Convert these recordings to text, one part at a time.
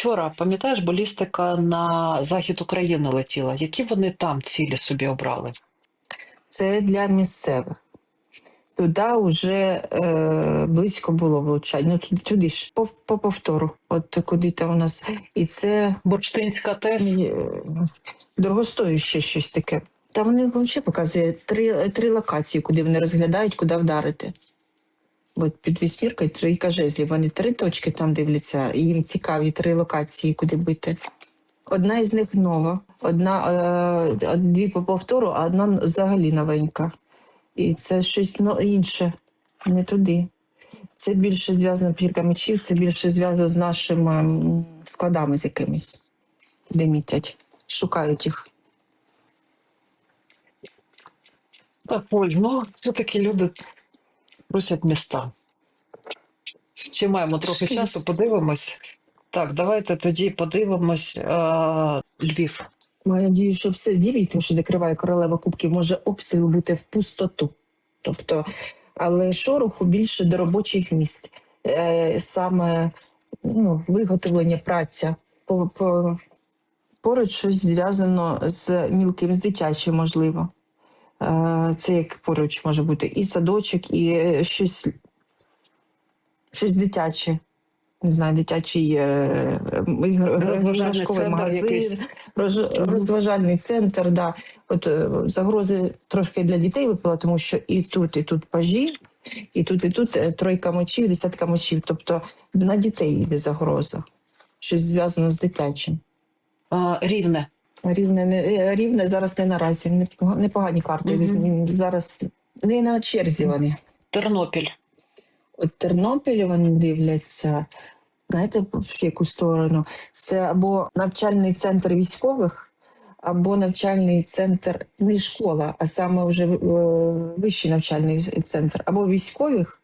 вчора, пам'ятаєш, балістика на захід України летіла. Які вони там цілі собі обрали? Це для місцевих. Туди вже е, близько було влучань. Ну туди, туди ж по, по повтору. От куди там у нас. І це Бурштинська ТЕС? е, дорогостояще щось таке. Там вони взагалі показує три, три локації, куди вони розглядають, куди вдарити. Під вісьміркою трійка жезлів. Вони три точки там дивляться, і їм цікаві три локації, куди бити. Одна із них нова, одна е, дві по повтору, а одна взагалі новенька. І це щось ну, інше, не туди. Це більше зв'язано пірка мечів, це більше зв'язано з нашими складами з якимись, де мітять, шукають їх. Так, Оль, ну все-таки люди просять міста. Ще маємо трохи часу, подивимось. Так, давайте тоді подивимось е, Львів. Маю надію, що все знімуть, тому що закриває королева кубків, може обстріл бути в пустоту. Тобто, але шороху більше до робочих місць. Е, саме ну, виготовлення, праця. По, по, поруч щось зв'язано з мілким, з дитячим, можливо. Це як поруч може бути і садочок, і е, щось, щось дитяче. Не знаю, дитячий е, Розважальний центр магазин, якийсь. роз- розважальний центр. Да. От е, загрози трошки для дітей випала, тому що і тут, і тут пажі, і тут, і тут е, тройка мочів, десятка мочів. Тобто на дітей йде загроза. Щось зв'язано з дитячим. Рівне. Рівне, не, е, рівне зараз не наразі, непога- непогані карти. Мгм. Зараз не на черзі вони. Тернопіль. От Тернопіль вони дивляться, знаєте, в яку сторону? Це або навчальний центр військових, або навчальний центр не школа, а саме вже е, вищий навчальний центр, або військових,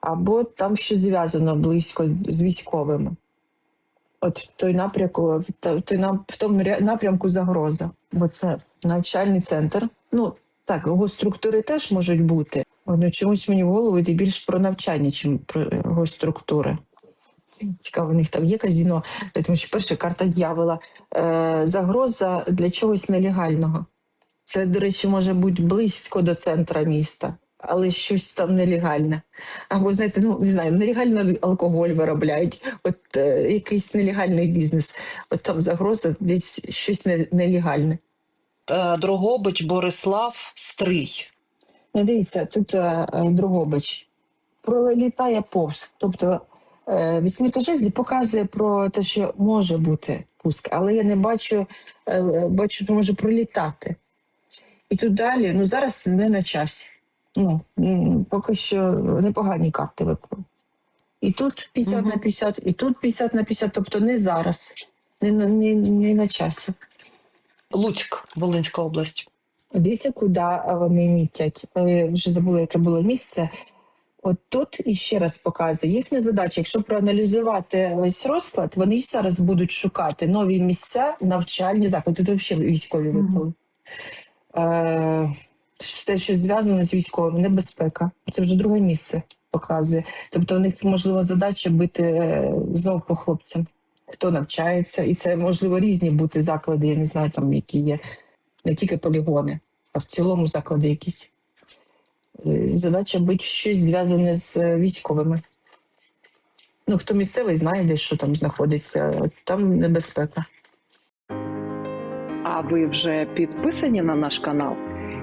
або там щось зв'язано близько з військовими. От той напрямку, в то- в той нап- в тому напрямку загроза. Бо це навчальний центр. Ну так, його структури теж можуть бути. Ну, чомусь мені в голову йде більш про навчання, ніж про його структури. Цікаво, у них там є казіно, тому що перша карта дьявола е, загроза для чогось нелегального. Це, до речі, може бути близько до центра міста, але щось там нелегальне. Або, знаєте, ну не знаю, нелегально алкоголь виробляють, от е, якийсь нелегальний бізнес. От там загроза десь щось нелегальне. Е, Дрогобич, Борислав, Стрий. Ну, дивіться, тут е, е, Дрогобич пролітає повз. Тобто е, вісьмірка жезлів показує про те, що може бути пуск, але я не бачу, е, бачу, що може пролітати. І тут далі, ну зараз не на часі. Ну, поки що непогані карти випали. І тут 50 Мгм. на 50, і тут 50 на 50, тобто не зараз, не, не, не на часі. Луцьк, Волинська область. Дивіться, куди вони мітять. Е, Вже забула, яке було місце. От тут і ще раз показує їхня задача. Якщо проаналізувати весь розклад, вони ж зараз будуть шукати нові місця, навчальні заклади. Тут взагалі військові випали. Е, все, що зв'язано з військовим, небезпека. Це вже друге місце показує. Тобто, у них можливо задача бити е, знову по хлопцям, хто навчається, і це можливо різні бути заклади. Я не знаю, там які є не тільки полігони, а в цілому заклади якісь. Е, Задача бути щось зв'язане з е, військовими. Ну, хто місцевий знає, де що там знаходиться, там небезпека. А ви вже підписані на наш канал?